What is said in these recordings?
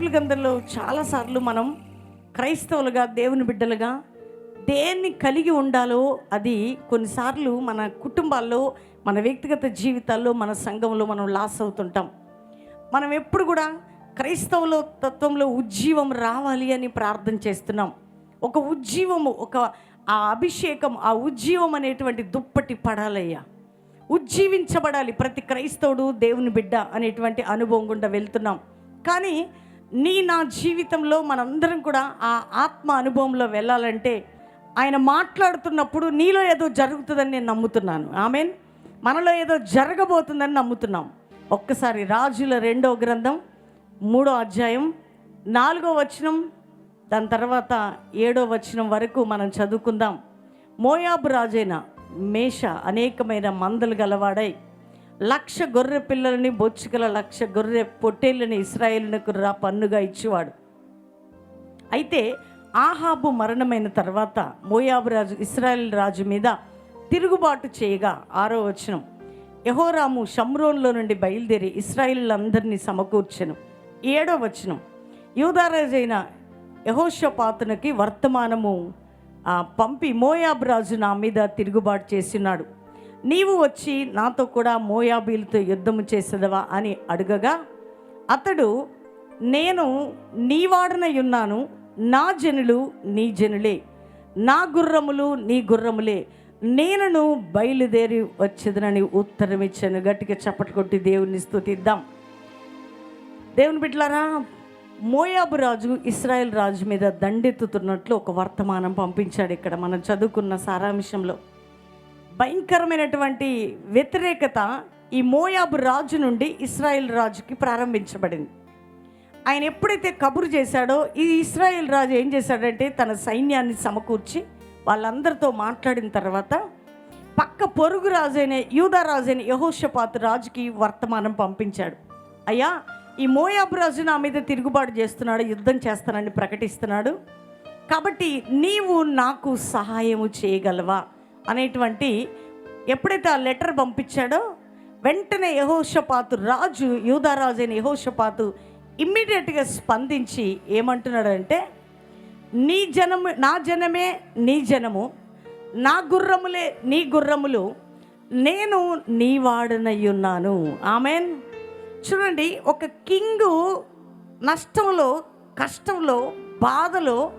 Bible గ్రంథంలో చాలాసార్లు మనం క్రైస్తవులుగా దేవుని బిడ్డలుగా దేన్ని కలిగి ఉండాలో అది కొన్నిసార్లు మన కుటుంబాల్లో మన వ్యక్తిగత జీవితాల్లో మన సంఘంలో మనం లాస్ అవుతుంటాం. మనం ఎప్పుడు కూడా క్రైస్తవుల తత్వంలో ఉజ్జీవం రావాలి అని ప్రార్థన చేస్తున్నాం. ఒక ఉజ్జీవము ఒక ఆ అభిషేకం ఆ ఉజ్జీవం అనేటువంటి దుప్పటి పడాలయ్యా. ఉజ్జీవించబడాలి ప్రతి క్రైస్తవుడు దేవుని బిడ్డ అనేటువంటి అనుభవం గుండా వెళ్తున్నాం. కానీ నీ నా జీవితంలో మనందరం కూడా ఆ ఆత్మ అనుభవంలో వెళ్ళాలంటే ఆయన మాట్లాడుతున్నప్పుడు నీలో ఏదో జరుగుతుందని నేను నమ్ముతున్నాను. ఆమెన్. మనలో ఏదో జరగబోతుందని నమ్ముతున్నాం. ఒక్కసారి రాజుల రెండో గ్రంథం మూడో అధ్యాయం నాలుగో వచనం దాని తర్వాత ఏడో వచనం వరకు మనం చదువుకుందాం. మోయాబు రాజైన మేష అనేకమైన మందలు గలవాడై లక్ష గొర్రె పిల్లలని బొచ్చుకల లక్ష గొర్రె పొట్టేళ్ళని ఇస్రాయేలునకు రా పన్నుగా ఇచ్చేవాడు. అయితే ఆహాబు మరణమైన తర్వాత మోయాబు రాజు ఇస్రాయేల్ రాజు మీద తిరుగుబాటు చేయగా ఆరో వచనం యహోరాము షమ్రోన్లో నుండి బయలుదేరి ఇస్రాయిలందరినీ సమకూర్చెను. ఏడో వచనం యూదారాజైన యహోషపాతునికి వర్తమానము పంపి మోయాబ్రాజు నా మీద తిరుగుబాటు చేసినాడు. నీవు వచ్చి నాతో కూడా మోయాబీలతో యుద్ధము చేసేదవా అని అడగగా అతడు నేను నీవాడనై ఉన్నాను నా జనులు నీ జనులే నా గుర్రములు నీ గుర్రములే నేనును బయలుదేరి వచ్చేదనని ఉత్తరం ఇచ్చాను. గట్టిగా చప్పటి కొట్టి దేవుని దేవుని బిడ్డలారా మోయాబు రాజు ఇస్రాయెల్ రాజు మీద దండెత్తుతున్నట్లు ఒక వర్తమానం పంపించాడు ఇక్కడ మనం చదువుకున్న సారాంశంలో. భయంకరమైనటువంటి వ్యతిరేకత ఈ మోయాబు రాజు నుండి ఇస్రాయిల్ రాజుకి ప్రారంభించబడింది. ఆయన ఎప్పుడైతే కబురు చేశాడో ఈ ఇస్రాయేల్ రాజు ఏం చేశాడంటే తన సైన్యాన్ని సమకూర్చి వాళ్ళందరితో మాట్లాడిన తర్వాత పక్క పొరుగు రాజైన యూదా రాజైన యహోషపాతు రాజుకి వర్తమానం పంపించాడు. అయ్యా ఈ మోయాబు రాజు నా మీద తిరుగుబాటు చేస్తున్నాడు యుద్ధం చేస్తానని ప్రకటిస్తున్నాడు. కాబట్టి నీవు నాకు సహాయము చేయగలవా? అనేటువంటి ఎప్పుడైతే ఆ లెటర్ పంపించాడో వెంటనే యహోషపాతు రాజు యూదారాజు అయిన యహోషపాతు ఇమ్మీడియట్గా స్పందించి ఏమంటున్నాడంటే నీ జనము నా జనమే నీ జనము నా గుర్రములే నీ గుర్రములు నేను నీ వాడనయ్యున్నాను. ఆమెన్. చూడండి ఒక కింగు నష్టంలో కష్టంలో బాధలో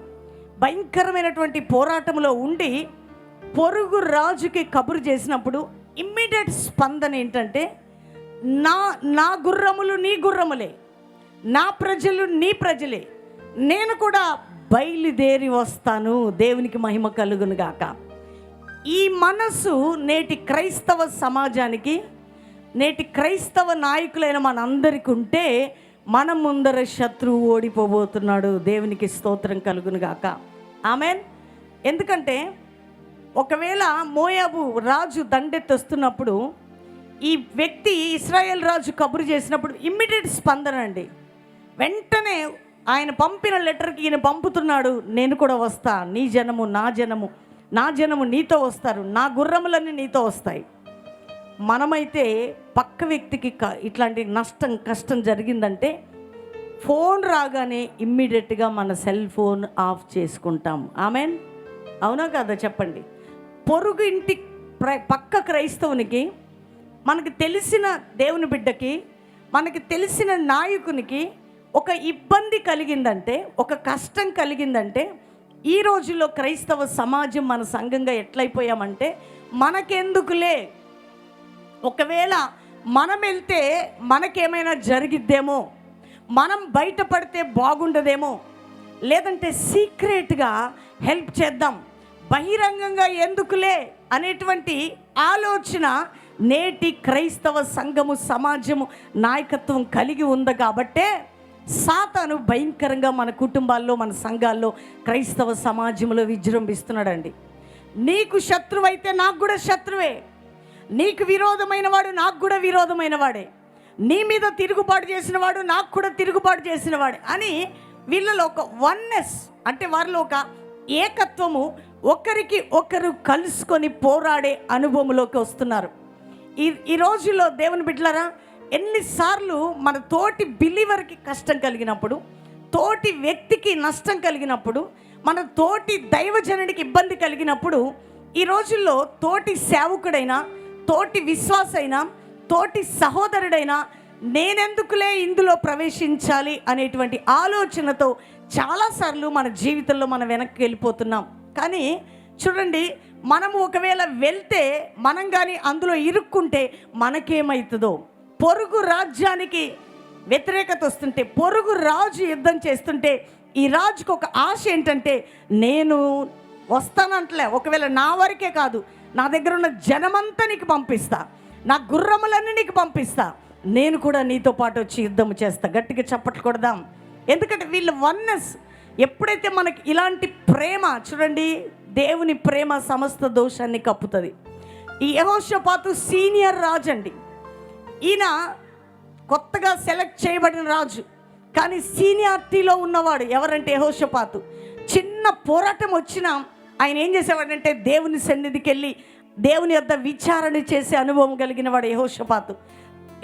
భయంకరమైనటువంటి పోరాటంలో ఉండి పొరుగు రాజుకి కబురు చేసినప్పుడు ఇమ్మీడియట్ స్పందన ఏంటంటే నా నా గుర్రములు నీ గుర్రములే నా ప్రజలు నీ ప్రజలే నేను కూడా బయలుదేరి వస్తాను దేవునికి మహిమ కలుగును గాక. ఈ మనసు నేటి క్రైస్తవ సమాజానికి నేటి క్రైస్తవ నాయకులైన మనందరికీ ఉంటే మన ముందర శత్రువు ఓడిపోబోతున్నాడు. దేవునికి స్తోత్రం కలుగును గాక. ఆమెన్. ఎందుకంటే ఒకవేళ మోయాబు రాజు దండెత్తొస్తున్నప్పుడు ఈ వ్యక్తి ఇస్రాయేల్ రాజు కబురు చేసినప్పుడు ఇమ్మీడియట్ స్పందన అండి. వెంటనే ఆయన పంపిన లెటర్కి ఈయన పంపుతున్నాడు నేను కూడా వస్తా నీ జనము నా జనము నా జనము నీతో వస్తారు నా గుర్రములన్నీ నీతో వస్తాయి. మనమైతే పక్క వ్యక్తికి క- ఇట్లాంటి నష్టం కష్టం జరిగిందంటే ఫోన్ రాగానే ఇమ్మీడియట్గా మన సెల్ ఫోన్ ఆఫ్ చేసుకుంటాం. ఆమెన్? అవునా కదా? చెప్పండి. పొరుగు ఇంటి పక్క క్రైస్తవునికి మనకు తెలిసిన దేవుని బిడ్డకి మనకి తెలిసిన నాయకునికి ఒక ఇబ్బంది కలిగిందంటే ఒక కష్టం కలిగిందంటే ఈ రోజుల్లో క్రైస్తవ సమాజం మన సంఘంగా ఎట్లయిపోయామంటే మనకెందుకులే? ఒకవేళ మనం వెళ్తే మనకేమైనా జరిగిద్దేమో? మనం బయటపడితే బాగుండదేమో? లేదంటే సీక్రెట్గా హెల్ప్ చేద్దాం. బహిరంగంగా ఎందుకులే అనేటువంటి ఆలోచన నేటి క్రైస్తవ సంఘము సమాజము నాయకత్వం కలిగి ఉంది కాబట్టే సాతాను భయంకరంగా మన కుటుంబాల్లో మన సంఘాల్లో క్రైస్తవ సమాజంలో విజృంభిస్తున్నాడండి. నీకు శత్రువైతే నాకు కూడా శత్రువే. నీకు విరోధమైన వాడు నాకు కూడా విరోధమైన వాడే. నీ మీద తిరుగుబాటు చేసిన వాడు నాకు కూడా తిరుగుబాటు చేసిన వాడే అని వీళ్ళలో ఒక వన్నెస్ అంటే వారిలో ఒక ఏకత్వము ఒకరికి ఒకరు కలుసుకొని పోరాడే అనుభవంలోకి వస్తున్నారు. ఈ ఈ రోజుల్లో దేవుని బిడ్డలారా ఎన్నిసార్లు మన తోటి బిలీవర్కి కష్టం కలిగినప్పుడు తోటి వ్యక్తికి నష్టం కలిగినప్పుడు మన తోటి దైవజనుడికి ఇబ్బంది కలిగినప్పుడు ఈ రోజుల్లో తోటి సేవకుడైనా తోటి విశ్వాసైనా తోటి సహోదరుడైనా నేనెందుకులే ఇందులో ప్రవేశించాలి అనేటువంటి ఆలోచనతో చాలాసార్లు మన జీవితంలో మనం వెనక్కి వెళ్ళిపోతున్నాం. కానీ చూడండి మనము ఒకవేళ వెళ్తే మనం కానీ అందులో ఇరుక్కుంటే మనకేమవుతుందో పొరుగు రాజ్యానికి వ్యతిరేకత వస్తుంటే పొరుగు రాజు యుద్ధం చేస్తుంటే ఈ రాజుకు ఒక ఆశ ఏంటంటే నేను వస్తానంటలే ఒకవేళ నా వరకే కాదు నా దగ్గర ఉన్న జనమంతా నీకు పంపిస్తా నా గుర్రములన్నీ నీకు పంపిస్తా నేను కూడా నీతో పాటు వచ్చి యుద్ధం చేస్తా గట్టిగా చప్పట్లు కొడదాం. ఎందుకంటే వీళ్ళు వన్నెస్ ఎప్పుడైతే మనకి ఇలాంటి ప్రేమ చూడండి దేవుని ప్రేమ సమస్త దోషాన్ని కప్పుతుంది. ఈ యహోషపాతు సీనియర్ రాజు అండి ఈయన కొత్తగా సెలెక్ట్ చేయబడిన రాజు. కానీ సీనియారిటీలో ఉన్నవాడు ఎవరంటే యహోషపాతు. చిన్న పోరాటం వచ్చినా ఆయన ఏం చేసేవాడంటే దేవుని సన్నిధికి వెళ్ళి దేవుని యొక్క విచారణ చేసే అనుభవం కలిగిన వాడు యహోషపాతు.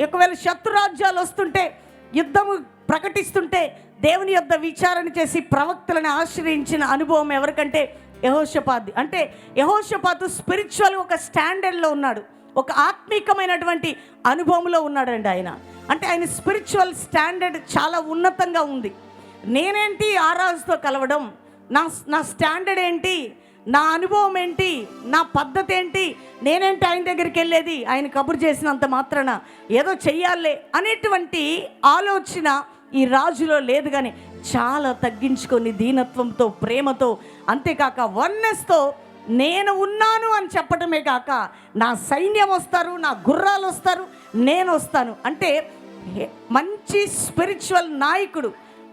ఒకవేళ శత్రు రాజ్యాలు వస్తుంటే యుద్ధము ప్రకటిస్తుంటే దేవుని యొద్ద విచారణ చేసి ప్రవక్తలను ఆశ్రయించిన అనుభవం ఎవరికంటే యహోషపాది అంటే యహోషపాతు స్పిరిచువల్ ఒక స్టాండర్డ్లో ఉన్నాడు. ఒక ఆత్మీకమైనటువంటి అనుభవంలో ఉన్నాడండి ఆయన. అంటే ఆయన స్పిరిచువల్ స్టాండర్డ్ చాలా ఉన్నతంగా ఉంది. నేనేంటి ఆరాజుతో కలవడం? నా నా స్టాండర్డ్ ఏంటి? నా అనుభవం ఏంటి? నా పద్ధతి ఏంటి? నేనేంటి ఆయన దగ్గరికి వెళ్ళేది? ఆయన కబురు చేసినంత మాత్రాన ఏదో చెయ్యాలే అనేటువంటి ఆలోచన ఈ రాజులో లేదు కానీ చాలా తగ్గించుకొని దీనత్వంతో ప్రేమతో అంతేకాక వన్నెస్తో నేను ఉన్నాను అని చెప్పటమే కాక నా సైన్యం వస్తారు నా గుర్రాలు వస్తారు నేను వస్తాను. అంటే మంచి స్పిరిచువల్ నాయకుడు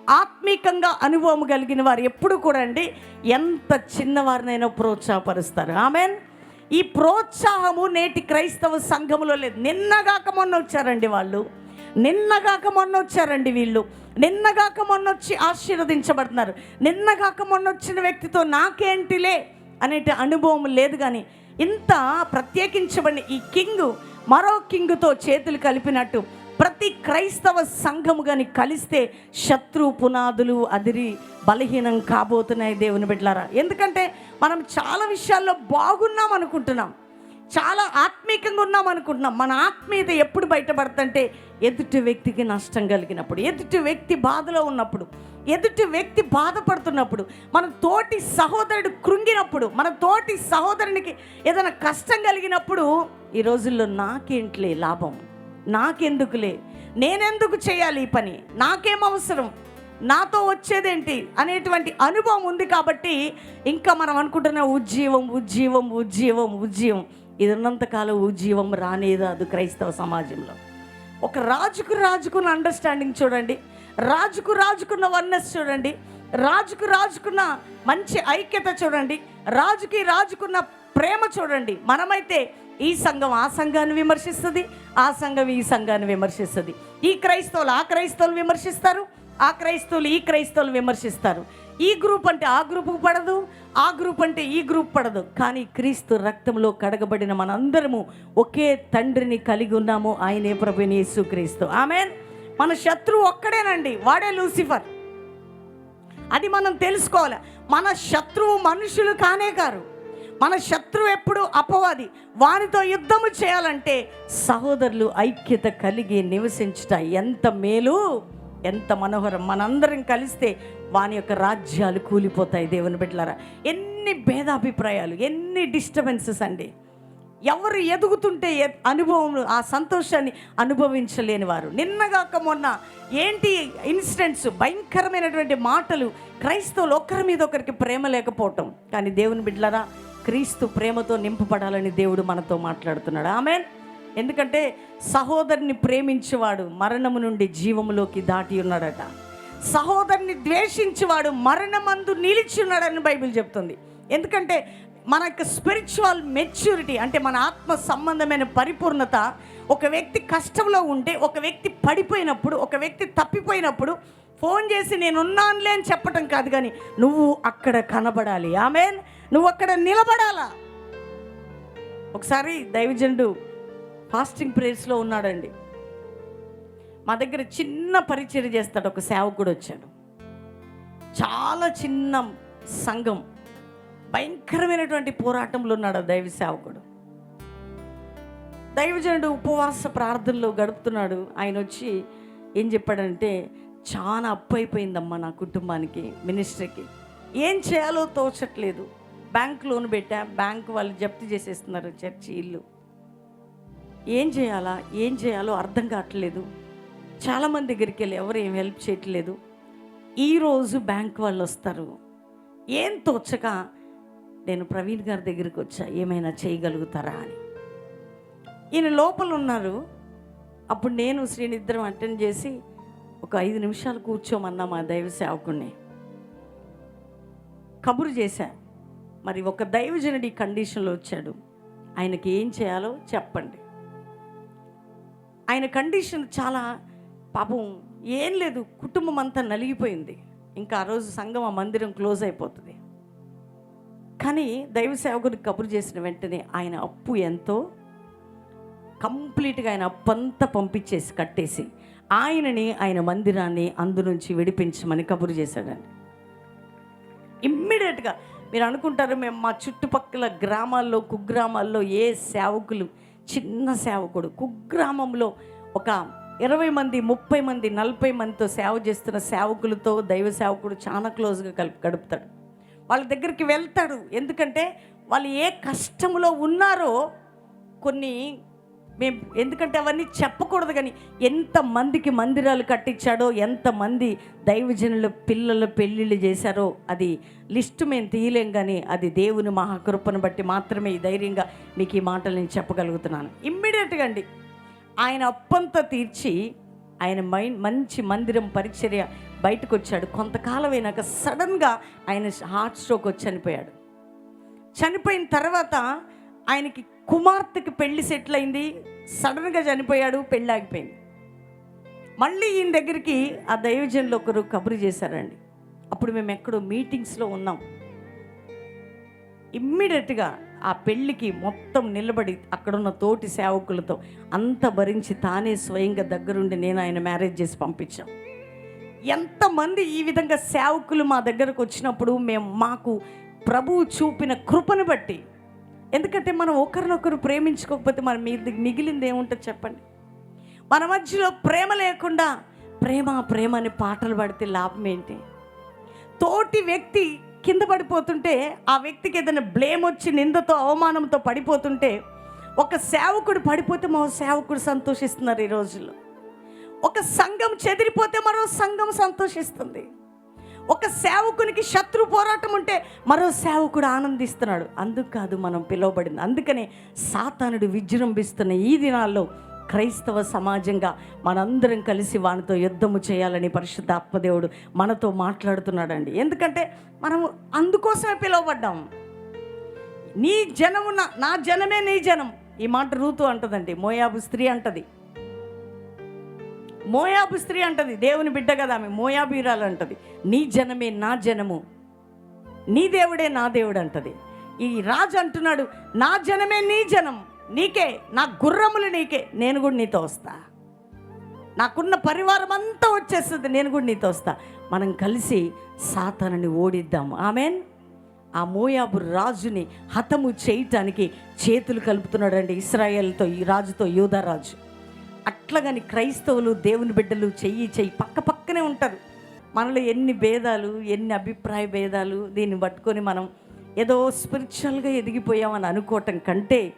ఆత్మీకంగా అనుభవం కలిగిన వారు ఎప్పుడు కూడా అండి ఎంత చిన్నవారినైనా ప్రోత్సాహపరుస్తారు. ఆమెన్ ఈ ప్రోత్సాహము నేటి క్రైస్తవ సంఘములో లేదు. నిన్నగాక మొన్న వచ్చారండి వాళ్ళు. నిన్నగాక మొన్న వచ్చారండి వీళ్ళు. నిన్నగాక మొన్న వచ్చి ఆశీర్వదించబడుతున్నారు. నిన్నగాక మొన్న వచ్చిన వ్యక్తితో నాకేంటిలే అనేటి అనుభవం లేదు కానీ ఇంత ప్రత్యేకించబడిన ఈ కింగ్ మరో కింగ్తో చేతులు కలిపినట్టు ప్రతి క్రైస్తవ సంఘము కానీ కలిస్తే శత్రు పునాదులు అదిరి బలహీనం కాబోతున్నాయి దేవుని బిడ్డలారా. ఎందుకంటే మనం చాలా విషయాల్లో బాగున్నాం అనుకుంటున్నాం. చాలా ఆత్మీకంగా ఉన్నాం అనుకుంటున్నాం. మన ఆత్మీయత ఎప్పుడు బయటపడుతుంటే ఎదుటి వ్యక్తికి నష్టం కలిగినప్పుడు ఎదుటి వ్యక్తి బాధలో ఉన్నప్పుడు ఎదుటి వ్యక్తి బాధపడుతున్నప్పుడు మన తోటి సహోదరుడు కృంగినప్పుడు మన తోటి సహోదరునికి ఏదైనా కష్టం కలిగినప్పుడు ఈ రోజుల్లో నాకేంట్లే లాభం? నాకెందుకులే? నేనెందుకు చేయాలి ఈ పని? నాకేం అవసరం? నాతో వచ్చేదేంటి? అనేటువంటి అనుభవం ఉంది కాబట్టి ఇంకా మనం అనుకుంటున్న ఉజ్జీవం ఉజ్జీవం ఉజ్జీవం ఉజ్జీవం. ఇది ఉన్నంతకాలం ఉజ్జీవం రానేదాదు క్రైస్తవ సమాజంలో. ఒక రాజుకు రాజుకున్న అండర్స్టాండింగ్ చూడండి. రాజుకు రాజుకున్న వన్నెస్ చూడండి. రాజుకు రాజుకున్న మంచి ఐక్యత చూడండి. రాజుకి రాజుకున్న ప్రేమ చూడండి. మనమైతే ఈ సంఘం ఆ సంఘాన్ని విమర్శిస్తుంది ఆ సంఘం ఈ సంఘాన్ని విమర్శిస్తుంది. ఈ క్రైస్తవులు ఆ క్రైస్తవులు విమర్శిస్తారు ఆ క్రైస్తవులు ఈ క్రైస్తవులు విమర్శిస్తారు. ఈ గ్రూప్ అంటే ఆ గ్రూపుకు పడదు ఆ గ్రూప్ అంటే ఈ గ్రూప్ పడదు. కానీ క్రీస్తు రక్తంలో కడగబడిన మనందరము ఒకే తండ్రిని కలిగి ఉన్నాము. ఆయనే ప్రభుని యేసు క్రీస్తు ఆమె మన శత్రువు ఒక్కడేనండి వాడే లూసిఫర్. అది మనం తెలుసుకోవాలి. మన శత్రువు మనుషులు కానే కారు. మన శత్రువు ఎప్పుడు అపవాది? వారితో యుద్ధము చేయాలంటే సహోదరులు ఐక్యత కలిగి నివసించట ఎంత మేలు ఎంత మనోహరం. మనందరం కలిస్తే వాని యొక్క రాజ్యాలు కూలిపోతాయి దేవుని బిడ్డలారా. ఎన్ని భేదాభిప్రాయాలు ఎన్ని డిస్టర్బెన్సెస్ అండి. ఎవరు ఎదుగుతుంటే అనుభవం ఆ సంతోషాన్ని అనుభవించలేని వారు. నిన్నగాక మొన్న ఏంటి ఇన్సిడెంట్స్ భయంకరమైనటువంటి మాటలు క్రైస్తవులు ఒకరి మీద ఒకరికి ప్రేమ లేకపోవటం. కానీ దేవుని బిడ్డలారా క్రీస్తు ప్రేమతో నింపబడాలని దేవుడు మనతో మాట్లాడుతున్నాడు. ఆమె ఎందుకంటే సహోదరుని ప్రేమించేవాడు మరణము నుండి జీవములోకి దాటి ఉన్నాడట. సహోదరుని ద్వేషించేవాడు మరణమందు నిలిచి ఉన్నాడని బైబిల్ చెప్తుంది. ఎందుకంటే మన యొక్క స్పిరిచువల్ మెచ్యూరిటీ అంటే మన ఆత్మ సంబంధమైన పరిపూర్ణత ఒక వ్యక్తి కష్టంలో ఉంటే ఒక వ్యక్తి పడిపోయినప్పుడు ఒక వ్యక్తి తప్పిపోయినప్పుడు ఫోన్ చేసి నేనున్నానులే అని చెప్పటం కాదు కానీ నువ్వు అక్కడ కనబడాలి. ఆమెన్. నువ్వు అక్కడ నిలబడాలా? ఒకసారి దైవజనుడు ఫాస్టింగ్ ప్రేయర్స్లో ఉన్నాడండి. మా దగ్గర చిన్న పరిచయం చేస్తాడు ఒక సేవకుడు వచ్చాడు. చాలా చిన్న సంఘం భయంకరమైనటువంటి పోరాటంలో ఉన్నాడు ఆ దైవ సేవకుడు. దైవజనుడు ఉపవాస ప్రార్థనలో గడుపుతున్నాడు. ఆయన వచ్చి ఏం చెప్పాడంటే చాలా అప్పు అయిపోయిందమ్మా నా కుటుంబానికి మినిస్ట్రీకి ఏం చేయాలో తోచట్లేదు. బ్యాంక్ లోన్ పెట్టా బ్యాంక్ వాళ్ళు జప్తు చేసేస్తున్నారు చర్చి ఇల్లు. ఏం చేయాలా ఏం చేయాలో అర్థం కావట్లేదు. చాలామంది దగ్గరికి వెళ్ళి ఎవరు ఏం హెల్ప్ చేయట్లేదు. ఈరోజు బ్యాంక్ వాళ్ళు వస్తారు. ఏం తోచక నేను ప్రవీణ్ గారి దగ్గరికి వచ్చా ఏమైనా చేయగలుగుతారా అని. ఈయన లోపల ఉన్నారు. అప్పుడు నేను శ్రీనిద్దరం అటెండ్ చేసి ఒక ఐదు నిమిషాలు కూర్చోమన్నా మా దైవ సేవకుణ్ణి. కబురు చేశాను మరి ఒక దైవజనుడి ఈ కండిషన్లో వచ్చాడు. ఆయనకి ఏం చేయాలో చెప్పండి. ఆయన కండిషన్ చాలా పాపం ఏం లేదు కుటుంబం అంతా నలిగిపోయింది. ఇంకా ఆ రోజు సంఘం ఆ మందిరం క్లోజ్ అయిపోతుంది. కానీ దైవ సేవకుని కబురు చేసిన వెంటనే ఆయన అప్పు ఎంతో కంప్లీట్గా ఆయన అప్పంతా పంపించేసి కట్టేసి ఆయనని ఆయన మందిరాన్ని అందు నుంచి విడిపించమని కబురు చేశాడండి. ఇమ్మీడియట్గా మీరు అనుకుంటారు మేము మా చుట్టుపక్కల గ్రామాల్లో కుగ్రామాల్లో ఏ సేవకులు చిన్న సేవకుడు కుగ్రామంలో ఒక ఇరవై మంది ముప్పై మంది నలభై మందితో సేవ చేస్తున్న సేవకులతో దైవ సేవకుడు చాలా క్లోజ్గా కలిపి గడుపుతాడు. వాళ్ళ దగ్గరికి వెళ్తాడు. ఎందుకంటే వాళ్ళు ఏ కష్టంలో ఉన్నారో కొన్ని మేము ఎందుకంటే అవన్నీ చెప్పకూడదు కానీ ఎంతమందికి మందిరాలు కట్టించాడో ఎంతమంది దైవజనుల పిల్లల పెళ్ళిళ్ళు చేశారో అది లిస్ట్ మేము తీయలేం కానీ అది దేవుని మహాకృపను బట్టి మాత్రమే ఈ ధైర్యంగా మీకు ఈ మాటలు నేను చెప్పగలుగుతున్నాను. ఇమ్మీడియట్గా అండి. ఆయన అప్పంతా తీర్చి ఆయన మైండ్ మంచి మందిరం పరిచర్య బయటకు వచ్చాడు కొంతకాలం అయినాక సడన్గా ఆయన హార్ట్ స్ట్రోక్ వచ్చి చనిపోయాడు. చనిపోయిన తర్వాత ఆయనకి కుమార్తెకి పెళ్ళి సెటిల్ అయింది సడన్గా చనిపోయాడు పెళ్ళి ఆగిపోయింది మళ్ళీ ఈయన దగ్గరికి ఆ దైవజనులు ఒకరు కబురు చేశారండి. అప్పుడు మేము ఎక్కడో మీటింగ్స్లో ఉన్నాం. ఇమ్మీడియట్గా ఆ పెళ్ళికి మొత్తం నిలబడి అక్కడున్న తోటి సేవకులతో అంత భరించి తానే స్వయంగా దగ్గరుండి నేను ఆయన మ్యారేజ్ చేసి పంపించాం. ఎంతమంది ఈ విధంగా సేవకులు మా దగ్గరకు వచ్చినప్పుడు మేము మాకు ప్రభువు చూపిన కృపను బట్టి ఎందుకంటే మనం ఒకరినొకరు ప్రేమించుకోకపోతే మన మీద మిగిలింది ఏముంటుంది చెప్పండి? మన మధ్యలో ప్రేమ లేకుండా ప్రేమ ప్రేమ అనే పాటలు పడితే లాభం ఏంటి? తోటి వ్యక్తి కింద పడిపోతుంటే ఆ వ్యక్తికి ఏదైనా బ్లేమ్ వచ్చి నిందతో అవమానంతో పడిపోతుంటే ఒక సేవకుడు పడిపోతే మరో సేవకుడు సంతోషిస్తున్నారు ఈ రోజుల్లో. ఒక సంఘం చెదిరిపోతే మరో సంఘం సంతోషిస్తుంది. ఒక సేవకునికి శత్రు పోరాటం ఉంటే మరో సేవకుడు ఆనందిస్తున్నాడు. అందుకు కాదు మనం పిలువబడింది. అందుకనే సాతానుడు విజృంభిస్తున్న ఈ దినాల్లో క్రైస్తవ సమాజంగా మనందరం కలిసి వానితో యుద్ధము చేయాలని పరిశుద్ధ ఆత్మదేవుడు మనతో మాట్లాడుతున్నాడండి. ఎందుకంటే మనము అందుకోసమే పిలువబడ్డాం. నీ జనము నా నా జనమే నీ జనం. ఈ మాట రూతు అంటదండి మోయాబు స్త్రీ అంటది. మోయాబు స్త్రీ అంటది దేవుని బిడ్డ కదా ఆమె మోయాబీరాలు అంటది. నీ జనమే నా జనము నీ దేవుడే నా దేవుడు అంటది. ఈ రాజు అంటున్నాడు నా జనమే నీ జనం నీకే నా గుర్రములు నీకే నేను కూడా నీతో వస్తా. నాకున్న పరివారం అంతా వచ్చేస్తుంది నేను కూడా నీతో వస్తా. మనం కలిసి సాతానని ఓడిద్దాం. ఆమెన్? ఆ మోయాబు రాజుని హతము చేయటానికి చేతులు కలుపుతున్నాడండి ఇస్రాయేల్తో ఈ రాజుతో యూదా రాజు. అట్లాగని క్రైస్తవులు దేవుని బిడ్డలు చెయ్యి చెయ్యి పక్క పక్కనే ఉంటారు. మనలో ఎన్ని భేదాలు ఎన్ని అభిప్రాయ భేదాలు దీన్ని పట్టుకొని మనం ఏదో స్పిరిచువల్గా ఎదిగిపోయామని అనుకోవటం కంటే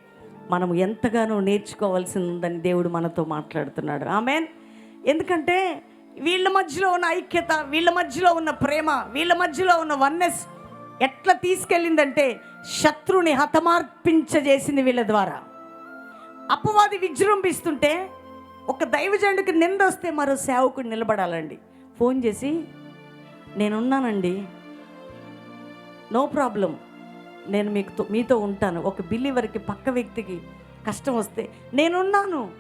మనం ఎంతగానో నేర్చుకోవాల్సింది ఉందని దేవుడు మనతో మాట్లాడుతున్నాడు. ఆమెన్. ఎందుకంటే వీళ్ళ మధ్యలో ఉన్న ఐక్యత వీళ్ళ మధ్యలో ఉన్న ప్రేమ వీళ్ళ మధ్యలో ఉన్న వన్నెస్ ఎట్లా తీసుకెళ్ళిందంటే శత్రుని హతమార్పించజేసింది వీళ్ళ ద్వారా. అపవాది విజృంభిస్తుంటే ఒక దైవజనుడికి నింద వస్తే మరో సేవకుడు నిలబడాలండి. ఫోన్ చేసి నేనున్నానండి. No problem. నేను మీకు మీతో ఉంటాను. ఒక బిలీవర్కి పక్క వ్యక్తికి కష్టం వస్తే నేనున్నాను.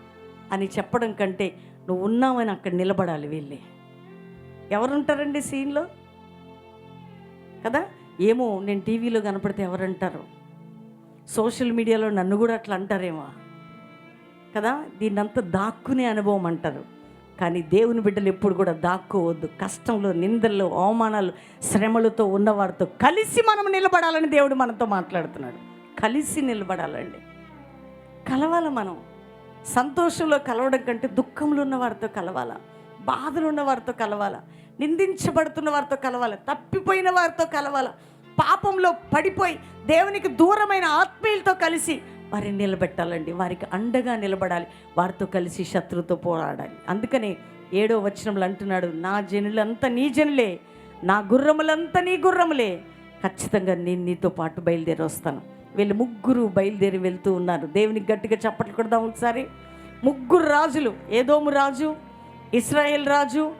అని చెప్పడం కంటే నువ్వు ఉన్నావని అక్కడ నిలబడాలి వీళ్ళే. ఎవరుంటారండి సీన్లో? కదా? ఏమో నేను టీవీలో కనపడితే ఎవరంటారు? సోషల్ మీడియాలో నన్ను కూడా అట్లా అంటారేమో. కదా? దీన్నంతా దాక్కునే అనుభవం అంటారు. కానీ దేవుని బిడ్డలు ఎప్పుడు కూడా దాక్కోవద్దు. కష్టంలో నిందల్లో అవమానాలు శ్రమలతో ఉన్నవారితో కలిసి మనం నిలబడాలని దేవుడు మనతో మాట్లాడుతున్నాడు. కలిసి నిలబడాలండి. కలవాలి మనం. సంతోషంలో కలవడం కంటే దుఃఖంలో ఉన్న వారితో కలవాల. బాధలు ఉన్న వారితో కలవాల. నిందించబడుతున్న వారితో కలవాల. తప్పిపోయిన వారితో కలవాల. పాపంలో పడిపోయి దేవునికి దూరమైన ఆత్మీయులతో కలిసి వారిని నిలబెట్టాలండి. వారికి అండగా నిలబడాలి. వారితో కలిసి శత్రువుతో పోరాడాలి. అందుకనే ఏడో వచనంలో అంటున్నాడు నా జనులంతా నీ జనులే. నా గుర్రములంతా నీ గుర్రములే. ఖచ్చితంగా నేను నీతో పాటు బయలుదేరి వస్తాను. వీళ్ళు ముగ్గురు బయలుదేరి వెళ్తూ ఉన్నారు. దేవునికి గట్టిగా చప్పట్లు కొడదాం ఒకసారి. ముగ్గురు రాజులు ఏదోము రాజు ఇస్రాయేల్ రాజు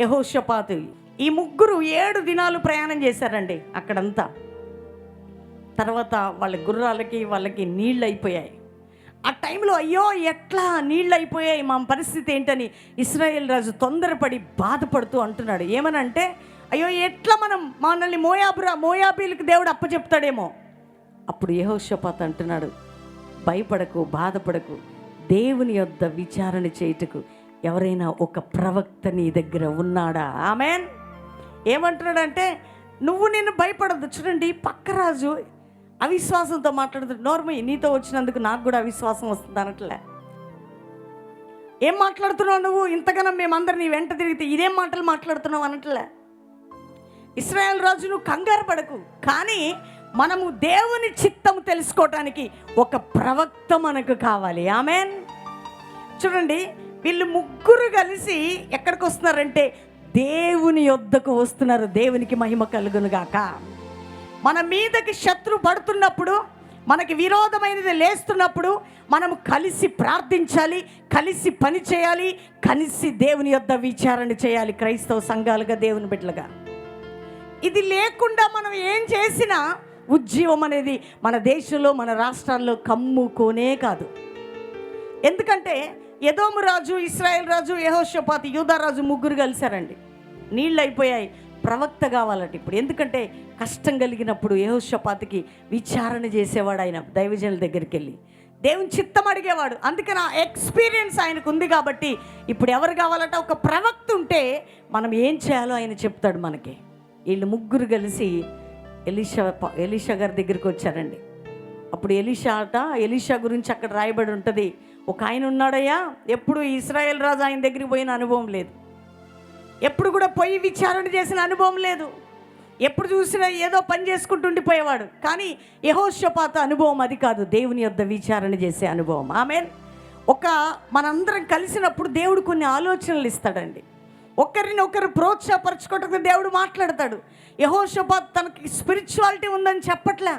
యహోషపాతు. ఈ ముగ్గురు ఏడు దినాలు ప్రయాణం చేశారండి అక్కడంతా. తర్వాత వాళ్ళ గుర్రాలకి వాళ్ళకి నీళ్ళు అయిపోయాయి. ఆ టైంలో అయ్యో ఎట్లా నీళ్ళు అయిపోయాయి మా పరిస్థితి ఏంటని ఇస్రాయేల్ రాజు తొందరపడి బాధపడుతూ అంటున్నాడు. ఏమనంటే అయ్యో ఎట్లా మనం మనల్ని మోయాబురా మోయాబీలకు దేవుడు అప్పచెప్తాడేమో. అప్పుడు యహోషపాత అంటున్నాడు భయపడకు బాధపడకు దేవుని యొద్ద విచారణ చేయుటకు ఎవరైనా ఒక ప్రవక్త నీ దగ్గర ఉన్నాడా? ఆమెన్. ఏమంటున్నాడంటే నువ్వు నేను భయపడద్దు. చూడండి పక్క రాజు అవిశ్వాసంతో మాట్లాడుతుంది నోర్మే నీతో వచ్చినందుకు నాకు కూడా అవిశ్వాసం వస్తుంది అనట్లే ఏం మాట్లాడుతున్నావు నువ్వు? ఇంతకన్నా మేమందరం నీ వెంట తిరిగితే ఇదేం మాటలు మాట్లాడుతున్నావు? అనట్లే ఇస్రాయల్ రాజు నువ్వు కంగారు పడకు. కానీ మనము దేవుని చిత్తము తెలుసుకోవటానికి ఒక ప్రవక్త మనకు కావాలి. ఆమెన్. చూడండి వీళ్ళు ముగ్గురు కలిసి ఎక్కడికి వస్తున్నారంటే దేవుని యొద్దకు వస్తున్నారు. దేవునికి మహిమ కలుగును గాక మన మీదకి శత్రు పడుతున్నప్పుడు మనకి విరోధమైనది లేస్తున్నప్పుడు మనము కలిసి ప్రార్థించాలి కలిసి పని చేయాలి కలిసి దేవుని యొద్ద విచారణ చేయాలి క్రైస్తవ సంఘాలుగా దేవుని బిడ్డలుగా. ఇది లేకుండా మనం ఏం చేసినా ఉద్యమం అనేది మన దేశంలో మన రాష్ట్రాల్లో కమ్ముకోనే కాదు. ఎందుకంటే యదోము రాజు ఇస్రాయల్ రాజు యహోషపాతి యూదారాజు ముగ్గురు కలిశారండి. నీళ్ళు అయిపోయాయి ప్రవక్త కావాలంటే ఇప్పుడు. ఎందుకంటే కష్టం కలిగినప్పుడు యహోషపాతికి విచారణ చేసేవాడు ఆయన దైవజనుల దగ్గరికి వెళ్ళి దేవుని చిత్తం అడిగేవాడు. అందుకని ఆ ఎక్స్పీరియన్స్ ఆయనకు ఉంది కాబట్టి ఇప్పుడు ఎవరు కావాలంటే ఒక ప్రవక్త ఉంటే మనం ఏం చేయాలో ఆయన చెప్తాడు మనకి. వీళ్ళు ముగ్గురు కలిసి ఎలీషా ప- ఎలీషా గారి దగ్గరికి వచ్చారండి. అప్పుడు ఎలీషా అట ఎలీషా గురించి అక్కడ రాయబడి ఉంటుంది. ఒక ఆయన ఉన్నాడయ్యా ఎప్పుడు ఇస్రాయేల్ రాజు ఆయన దగ్గరికి పోయిన అనుభవం లేదు. ఎప్పుడు కూడా పోయి విచారణ చేసిన అనుభవం లేదు. ఎప్పుడు చూసినా ఏదో పని చేసుకుంటూ ఉండిపోయేవాడు కానీ యహోషపాత అనుభవం అది కాదు. దేవుని యొద్ద విచారణ చేసే అనుభవం. ఆమె ఒక మనందరం కలిసినప్పుడు దేవుడు కొన్ని ఆలోచనలు ఇస్తాడండి. ఒకరిని ఒకరు ప్రోత్సాహపరచుకోవటం దేవుడు మాట్లాడతాడు. యహోషపాత్ తనకి స్పిరిచువాలిటీ ఉందని చెప్పట్లే.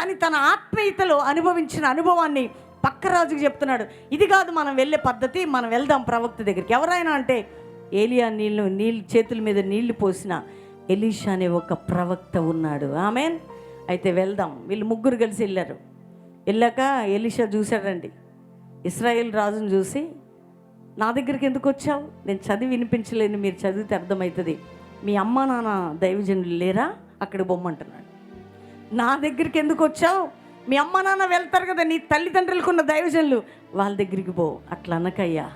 కానీ తన ఆత్మీయతలో అనుభవించిన అనుభవాన్ని పక్క రాజుకి చెప్తున్నాడు. ఇది కాదు మనం వెళ్ళే పద్ధతి మనం వెళ్దాం ప్రవక్త దగ్గరికి. ఎవరైనా అంటే ఏలియా నీళ్ళు నీళ్ళు చేతుల మీద నీళ్ళు పోసిన ఎలీషా అనే ఒక ప్రవక్త ఉన్నాడు. ఆమెన్. అయితే వెళ్దాం. వీళ్ళు ముగ్గురు కలిసి వెళ్ళారు. వెళ్ళాక ఎలీషా చూశాడండి. ఇస్రాయేల్ రాజును చూసి నా దగ్గరికి ఎందుకు వచ్చావు? నేను చదివి వినిపించలేను. మీరు చదివితే అర్థమవుతుంది. మీ అమ్మ నాన్న దైవజనులు లేరా? అక్కడ బొమ్మంటున్నాడు నా దగ్గరికి ఎందుకు వచ్చావు? మీ అమ్మ నాన్న వెళ్తారు కదా. నీ తల్లిదండ్రులకు ఉన్న దైవజనులు. వాళ్ళ దగ్గరికి పో. అట్లా అనకయ్యా.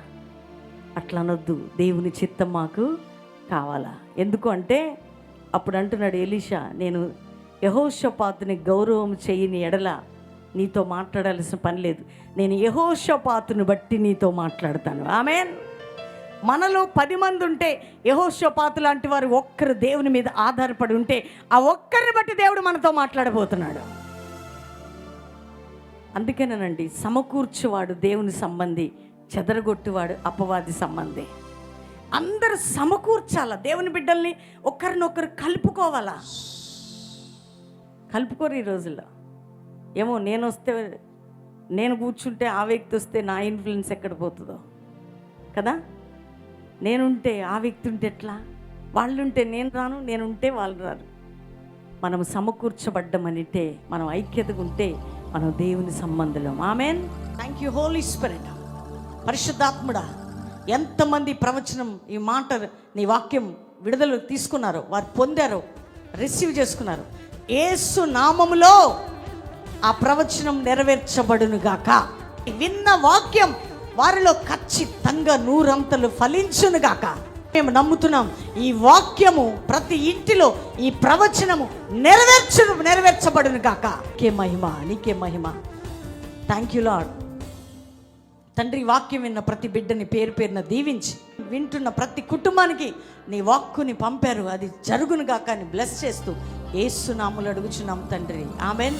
అట్లా అనొద్దు దేవుని చిత్తం మాకు కావాలా? ఎందుకు అంటే అప్పుడు అంటున్నాడు ఎలీషా నేను యహోషపాతుని గౌరవం చేయని ఎడల నీతో మాట్లాడాల్సిన పని లేదు. నేను యహోషపాతుని బట్టి నీతో మాట్లాడతాను. ఆమెన్. మనలో పది మంది ఉంటే యహోషపాతు లాంటి వారు ఒక్కరు దేవుని మీద ఆధారపడి ఉంటే ఆ ఒక్కరిని బట్టి దేవుడు మనతో మాట్లాడబోతున్నాడు. అందుకేనండి సమకూర్చువాడు దేవుని సంబంధి చెదరగొట్టువాడు అపవాది సంబంధి. అందరూ సమకూర్చాల? దేవుని బిడ్డల్ని ఒకరినొకరు కలుపుకోవాలా? కలుపుకోరు ఈ రోజుల్లో. ఏమో నేను వస్తే నేను కూర్చుంటే ఆ వ్యక్తి వస్తే నా ఇన్ఫ్లుయెన్స్ ఎక్కడ పోతుందో? కదా? నేనుంటే ఆ వ్యక్తి ఉంటే ఎట్లా? వాళ్ళుంటే నేను రాను నేనుంటే వాళ్ళు రారు. మనం సమకూర్చబడ్డమనిటే మనం ఐక్యతగా ఉంటే మనం దేవుని సంబంధం amen. Thank you holy spirit పరిశుద్ధాత్ముడా. ఎంతమంది ప్రవచనం ఈ మాట నీ వాక్యం విడుదల తీసుకున్నారో వారు పొందారో రిసీవ్ చేసుకున్నారు. ఏసు నామములో ఆ ప్రవచనం నెరవేర్చబడును గాక విన్న వాక్యం వారిలో ఖచ్చితంగా నూరంతలు ఫలించును గాక మేము నమ్ముతున్నాం ఈ వాక్యము ప్రతి ఇంటిలో ఈ ప్రవచనము నెరవేర్చు నెరవేర్చబడును గాక నీకే మహిమ నీకే మహిమ. థ్యాంక్ యూ లాడ్ తండ్రి వాక్యం విన్న ప్రతి బిడ్డని పేరు పేరున దీవించి వింటున్న ప్రతి కుటుంబానికి నీ వాక్కుని పంపారు. అది జరుగును గాక అని బ్లెస్ చేస్తూ ఏసునాములు అడుగుచున్నాం తండ్రి. ఆమెన్.